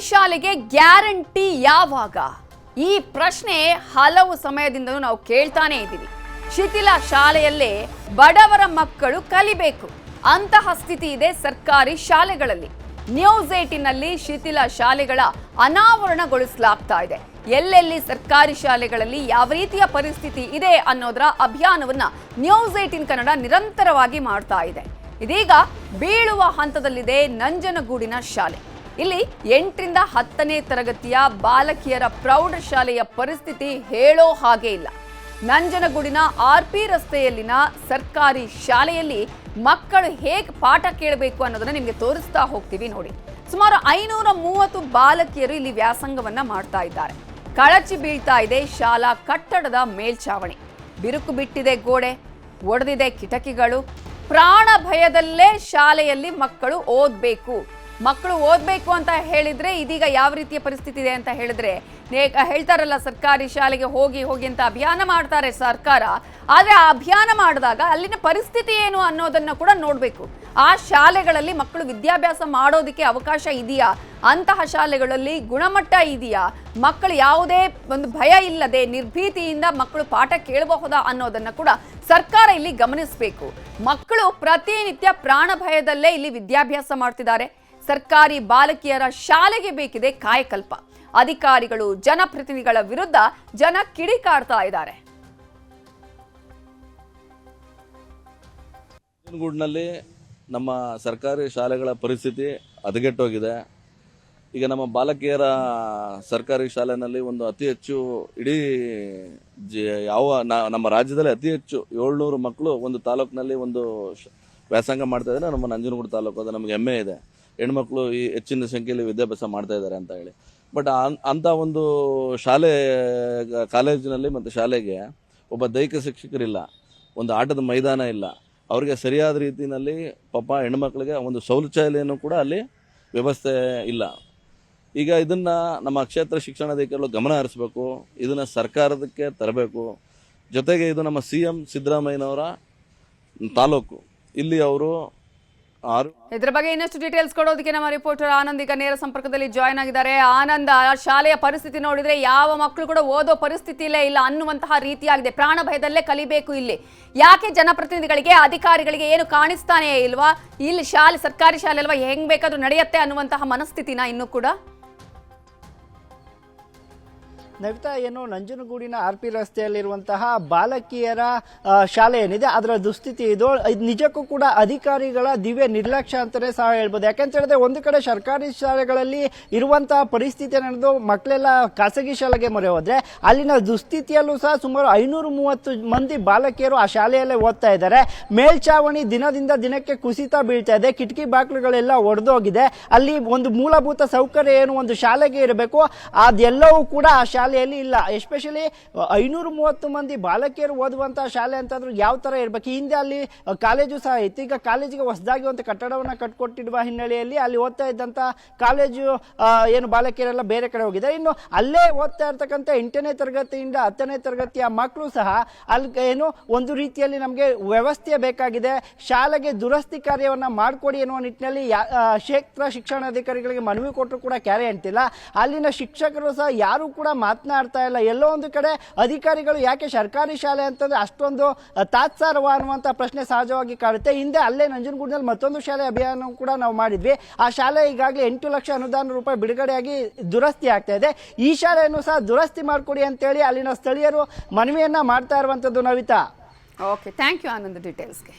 ಶಾಲೆಗೆ ಗ್ಯಾರಂಟಿ ಯಾವಾಗ? ಈ ಪ್ರಶ್ನೆ ಹಲವು ಸಮಯದಿಂದಲೂ ನಾವು ಕೇಳ್ತಾನೆ ಇದ್ದೀವಿ. ಶಿಥಿಲ ಶಾಲೆಯಲ್ಲೇ ಬಡವರ ಮಕ್ಕಳು ಕಲಿಬೇಕು. ಅಂತಹ ಸ್ಥಿತಿ ಇದೆ ಸರ್ಕಾರಿ ಶಾಲೆಗಳಲ್ಲಿ. ನ್ಯೂಸ್ ಏಟಿನಲ್ಲಿ ಶಿಥಿಲ ಶಾಲೆಗಳ ಅನಾವರಣಗೊಳಿಸಲಾಗ್ತಾ ಇದೆ. ಎಲ್ಲೆಲ್ಲಿ ಸರ್ಕಾರಿ ಶಾಲೆಗಳಲ್ಲಿ ಯಾವ ರೀತಿಯ ಪರಿಸ್ಥಿತಿ ಇದೆ ಅನ್ನೋದರ ಅಭಿಯಾನವನ್ನ ನ್ಯೂಸ್ ಏಟಿನ್ ಕನ್ನಡ ನಿರಂತರವಾಗಿ ಮಾಡ್ತಾ ಇದೆ. ಇದೀಗ ಬೀಳುವ ಹಂತದಲ್ಲಿದೆ ನಂಜನಗೂಡಿನ ಶಾಲೆ. ಇಲ್ಲಿ ಎಂಟರಿಂದ ಹತ್ತನೇ ತರಗತಿಯ ಬಾಲಕಿಯರ ಪ್ರೌಢಶಾಲೆಯ ಪರಿಸ್ಥಿತಿ ಹೇಳೋ ಹಾಗೆ ಇಲ್ಲ. ನಂಜನಗೂಡಿನ ಆರ್ ಪಿ ರಸ್ತೆಯಲ್ಲಿನ ಸರ್ಕಾರಿ ಶಾಲೆಯಲ್ಲಿ ಮಕ್ಕಳು ಹೇಗೆ ಪಾಠ ಕೇಳಬೇಕು ಅನ್ನೋದನ್ನ ನಿಮಗೆ ತೋರಿಸ್ತಾ ಹೋಗ್ತೀವಿ ನೋಡಿ. ಸುಮಾರು ಐನೂರ ಮೂವತ್ತು ಬಾಲಕಿಯರು ಇಲ್ಲಿ ವ್ಯಾಸಂಗವನ್ನ ಮಾಡ್ತಾ ಇದ್ದಾರೆ. ಕಳಚಿ ಬೀಳ್ತಾ ಇದೆ ಶಾಲಾ ಕಟ್ಟಡದ ಮೇಲ್ಛಾವಣಿ. ಬಿರುಕು ಬಿಟ್ಟಿದೆ ಗೋಡೆ, ಒಡೆದಿದೆ ಕಿಟಕಿಗಳು. ಪ್ರಾಣ ಭಯದಲ್ಲೇ ಶಾಲೆಯಲ್ಲಿ ಮಕ್ಕಳು ಓದಬೇಕು. ಮಕ್ಕಳು ಓದಬೇಕು ಅಂತ ಹೇಳಿದರೆ ಇದೀಗ ಯಾವ ರೀತಿಯ ಪರಿಸ್ಥಿತಿ ಇದೆ ಅಂತ ಹೇಳಿದ್ರೆ ಹೇಳ್ತಾರಲ್ಲ ಸರ್ಕಾರಿ ಶಾಲೆಗೆ ಹೋಗಿ ಹೋಗಿ ಅಂತ ಅಭಿಯಾನ ಮಾಡ್ತಾರೆ ಸರ್ಕಾರ. ಆದರೆ ಆ ಅಭಿಯಾನ ಮಾಡಿದಾಗ ಅಲ್ಲಿನ ಪರಿಸ್ಥಿತಿ ಏನು ಅನ್ನೋದನ್ನು ಕೂಡ ನೋಡಬೇಕು. ಆ ಶಾಲೆಗಳಲ್ಲಿ ಮಕ್ಕಳು ವಿದ್ಯಾಭ್ಯಾಸ ಮಾಡೋದಕ್ಕೆ ಅವಕಾಶ ಇದೆಯಾ? ಅಂತಹ ಶಾಲೆಗಳಲ್ಲಿ ಗುಣಮಟ್ಟ ಇದೆಯಾ? ಮಕ್ಕಳು ಯಾವುದೇ ಒಂದು ಭಯ ಇಲ್ಲದೆ ನಿರ್ಭೀತಿಯಿಂದ ಮಕ್ಕಳು ಪಾಠ ಕೇಳಬಹುದಾ ಅನ್ನೋದನ್ನು ಕೂಡ ಸರ್ಕಾರ ಇಲ್ಲಿ ಗಮನಿಸಬೇಕು. ಮಕ್ಕಳು ಪ್ರತಿನಿತ್ಯ ಪ್ರಾಣ ಭಯದಲ್ಲೇ ಇಲ್ಲಿ ವಿದ್ಯಾಭ್ಯಾಸ ಮಾಡ್ತಿದ್ದಾರೆ. ಸರ್ಕಾರಿ ಬಾಲಕಿಯರ ಶಾಲೆಗೆ ಬೇಕಿದೆ ಕಾಯಕಲ್ಪ. ಅಧಿಕಾರಿಗಳು, ಜನಪ್ರತಿನಿಧಿಗಳ ವಿರುದ್ಧ ಜನ ಕಿಡಿಕಾಡ್ತಾ ಇದ್ದಾರೆ. ನಂಜನಗೂಡಿನಲ್ಲಿ ನಮ್ಮ ಸರ್ಕಾರಿ ಶಾಲೆಗಳ ಪರಿಸ್ಥಿತಿ ಹದಗೆಟ್ಟೋಗಿದೆ. ಈಗ ನಮ್ಮ ಬಾಲಕಿಯರ ಸರ್ಕಾರಿ ಶಾಲೆನಲ್ಲಿ ಒಂದು ಅತಿ ಹೆಚ್ಚು ಇಡೀ ಯಾವ ನಮ್ಮ ರಾಜ್ಯದಲ್ಲಿ ಅತಿ ಹೆಚ್ಚು ಏಳ್ನೂರು ಮಕ್ಕಳು ಒಂದು ತಾಲೂಕಿನಲ್ಲಿ ಒಂದು ವ್ಯಾಸಂಗ ಮಾಡ್ತಾ ಇದ್ದಾರೆ. ನಮ್ಮ ನಂಜನಗೂಡು ತಾಲೂಕು ಅದು ನಮಗೆ ಹೆಮ್ಮೆ ಇದೆ. ಹೆಣ್ಮಕ್ಳು ಈ ಹೆಚ್ಚಿನ ಸಂಖ್ಯೆಯಲ್ಲಿ ವಿದ್ಯಾಭ್ಯಾಸ ಮಾಡ್ತಾ ಇದ್ದಾರೆ ಅಂತ ಹೇಳಿ. ಬಟ್ ಅಂತ ಒಂದು ಶಾಲೆ, ಕಾಲೇಜಿನಲ್ಲಿ ಮತ್ತು ಶಾಲೆಗೆ ಒಬ್ಬ ದೈಹಿಕ ಶಿಕ್ಷಕರಿಲ್ಲ. ಒಂದು ಆಟದ ಮೈದಾನ ಇಲ್ಲ. ಅವರಿಗೆ ಸರಿಯಾದ ರೀತಿಯಲ್ಲಿ ಪಾಪ ಹೆಣ್ಮಕ್ಳಿಗೆ ಒಂದು ಶೌಚಾಲಯನೂ ಕೂಡ ಅಲ್ಲಿ ವ್ಯವಸ್ಥೆ ಇಲ್ಲ. ಈಗ ಇದನ್ನು ನಮ್ಮ ಕ್ಷೇತ್ರ ಶಿಕ್ಷಣಾಧಿಕಾರಿಗಳು ಗಮನ ಹರಿಸಬೇಕು. ಇದನ್ನು ಸರ್ಕಾರದಕ್ಕೆ ತರಬೇಕು. ಜೊತೆಗೆ ಇದು ನಮ್ಮ ಸಿ ಎಂ ಸಿದ್ದರಾಮಯ್ಯನವರ ತಾಲೂಕು. ಇಲ್ಲಿ ಅವರು ಆರು. ಇದರ ಬಗ್ಗೆ ಇನ್ನಷ್ಟು ಡೀಟೇಲ್ಸ್ ಕೊಡೋದಕ್ಕೆ ನಮ್ಮ ರಿಪೋರ್ಟರ್ ಆನಂದ್ ಈಗ ನೇರ ಸಂಪರ್ಕದಲ್ಲಿ ಜಾಯ್ನ್ ಆಗಿದ್ದಾರೆ. ಆನಂದ್ ಆ ಶಾಲೆಯ ಪರಿಸ್ಥಿತಿ ನೋಡಿದ್ರೆ ಯಾವ ಮಕ್ಕಳು ಕೂಡ ಓದೋ ಪರಿಸ್ಥಿತಿಲೇ ಇಲ್ಲ, ಅನ್ನುವಂತಹ ರೀತಿಯಾಗಿದೆ. ಪ್ರಾಣ ಭಯದಲ್ಲೇ ಕಲಿಬೇಕು ಇಲ್ಲಿ. ಯಾಕೆ ಜನಪ್ರತಿನಿಧಿಗಳಿಗೆ, ಅಧಿಕಾರಿಗಳಿಗೆ ಏನು ಕಾಣಿಸ್ತಾನೆ ಇಲ್ವಾ? ಇಲ್ಲಿ ಶಾಲೆ, ಸರ್ಕಾರಿ ಶಾಲೆ ಅಲ್ವಾ ಹೆಂಗ್ ಬೇಕಾದ್ರೂ ನಡೆಯುತ್ತೆ ಅನ್ನುವಂತಹ ಮನಸ್ಥಿತಿನ ಇನ್ನೂ ಕೂಡ ನವಿತಾ, ಏನು, ನಂಜನಗೂಡಿನ ಆರ್ ಪಿ ರಸ್ತೆಯಲ್ಲಿರುವಂತಹ ಬಾಲಕಿಯರ ಶಾಲೆ ಏನಿದೆ, ಅದರ ದುಸ್ಥಿತಿ ಇದು. ನಿಜಕ್ಕೂ ಕೂಡ ಅಧಿಕಾರಿಗಳ ದಿವ್ಯ ನಿರ್ಲಕ್ಷ್ಯ ಅಂತಲೇ ಸಹ ಹೇಳ್ಬೋದು. ಯಾಕಂತ ಹೇಳಿದ್ರೆ, ಒಂದು ಕಡೆ ಸರ್ಕಾರಿ ಶಾಲೆಗಳಲ್ಲಿ ಇರುವಂತಹ ಪರಿಸ್ಥಿತಿ ನಡೆದು ಮಕ್ಕಳೆಲ್ಲ ಖಾಸಗಿ ಶಾಲೆಗೆ ಮೊರೆ ಹೋದ್ರೆ, ಅಲ್ಲಿನ ದುಸ್ಥಿತಿಯಲ್ಲೂ ಸಹ ಸುಮಾರು ಐನೂರು ಮೂವತ್ತು ಮಂದಿ ಬಾಲಕಿಯರು ಆ ಶಾಲೆಯಲ್ಲೇ ಓದ್ತಾ ಇದ್ದಾರೆ. ಮೇಲ್ಚಾವಣಿ ದಿನದಿಂದ ದಿನಕ್ಕೆ ಕುಸಿತ ಬೀಳ್ತಾ ಇದೆ. ಕಿಟಕಿ ಬಾಗಿಲುಗಳೆಲ್ಲ ಒಡೆದೋಗಿದೆ. ಅಲ್ಲಿ ಒಂದು ಮೂಲಭೂತ ಸೌಕರ್ಯ ಏನು, ಒಂದು ಶಾಲೆಗೆ ಇರಬೇಕು. ಅದೆಲ್ಲವೂ ಕೂಡ ಆ ಶಾಲೆಯಲ್ಲಿ ಇಲ್ಲ. ಎಸ್ಪೆಷಲಿ ಐನೂರು ಮೂವತ್ತು ಮಂದಿ ಬಾಲಕಿಯರು ಓದುವಂತಹ ಶಾಲೆ ಅಂತಂದ್ರೆ ಯಾವ ತರ ಇರಬೇಕು? ಹಿಂದೆ ಅಲ್ಲಿ ಕಾಲೇಜು ಸಹ ಇತ್ತು. ಈಗ ಕಾಲೇಜಿಗೆ ಹೊಸದಾಗಿ ಒಂದು ಕಟ್ಟಡವನ್ನ ಕಟ್ಕೊಟ್ಟಿರುವ ಹಿನ್ನೆಲೆಯಲ್ಲಿ ಅಲ್ಲಿ ಓದ್ತಾ ಇದ್ದಂತ ಕಾಲೇಜು ಏನು ಬಾಲಕಿಯರೆಲ್ಲ ಬೇರೆ ಕಡೆ ಹೋಗಿದೆ ಇನ್ನು ಅಲ್ಲೇ ಓದ್ತಾ ಇರ್ತಕ್ಕಂಥ ಎಂಟನೇ ತರಗತಿಯಿಂದ ಹತ್ತನೇ ತರಗತಿಯ ಮಕ್ಕಳು ಸಹ ಅಲ್ಲಿ ಏನು ಒಂದು ರೀತಿಯಲ್ಲಿ ನಮಗೆ ವ್ಯವಸ್ಥೆ ಬೇಕಾಗಿದೆ. ಶಾಲೆಗೆ ದುರಸ್ತಿ ಕಾರ್ಯವನ್ನ ಮಾಡಿಕೊಡಿ ಎನ್ನುವ ನಿಟ್ಟಿನಲ್ಲಿ ಕ್ಷೇತ್ರ ಶಿಕ್ಷಣಾಧಿಕಾರಿಗಳಿಗೆ ಮನವಿ ಕೊಟ್ಟರು ಕೂಡ ಕ್ಯಾರೆ ಅಂತಿಲ್ಲ ಅಲ್ಲಿನ ಶಿಕ್ಷಕರು ಸಹ ಯಾರು ಕೂಡ ಮಾತನಾಡ್ತಾ ಇಲ್ಲ. ಎಲ್ಲೋ ಒಂದು ಕಡೆ ಅಧಿಕಾರಿಗಳು ಯಾಕೆ ಸರ್ಕಾರಿ ಶಾಲೆ ಅಂತಂದ್ರೆ ಅಷ್ಟೊಂದು ತಾತ್ಸಾರವ ಅನ್ನುವಂಥ ಪ್ರಶ್ನೆ ಸಹಜವಾಗಿ ಕಾಡುತ್ತೆ. ಹಿಂದೆ ಅಲ್ಲೇ ನಂಜನಗೂಡಿನಲ್ಲಿ ಮತ್ತೊಂದು ಶಾಲೆ ಅಭಿಯಾನ ಕೂಡ ನಾವು ಮಾಡಿದ್ವಿ. ಆ ಶಾಲೆ ಈಗಾಗಲೇ ಎಂಟು ಲಕ್ಷ ಅನುದಾನ ರೂಪಾಯಿ ಬಿಡುಗಡೆಯಾಗಿ ದುರಸ್ತಿ ಆಗ್ತಾ ಇದೆ. ಈ ಶಾಲೆಯನ್ನು ಸಹ ದುರಸ್ತಿ ಮಾಡಿಕೊಡಿ ಅಂತೇಳಿ ಅಲ್ಲಿನ ಸ್ಥಳೀಯರು ಮನವಿಯನ್ನ ಮಾಡ್ತಾ ಇರುವಂಥದ್ದು Navita. Okay thank you Anand ಡೀಟೇಲ್ಸ್ಗೆ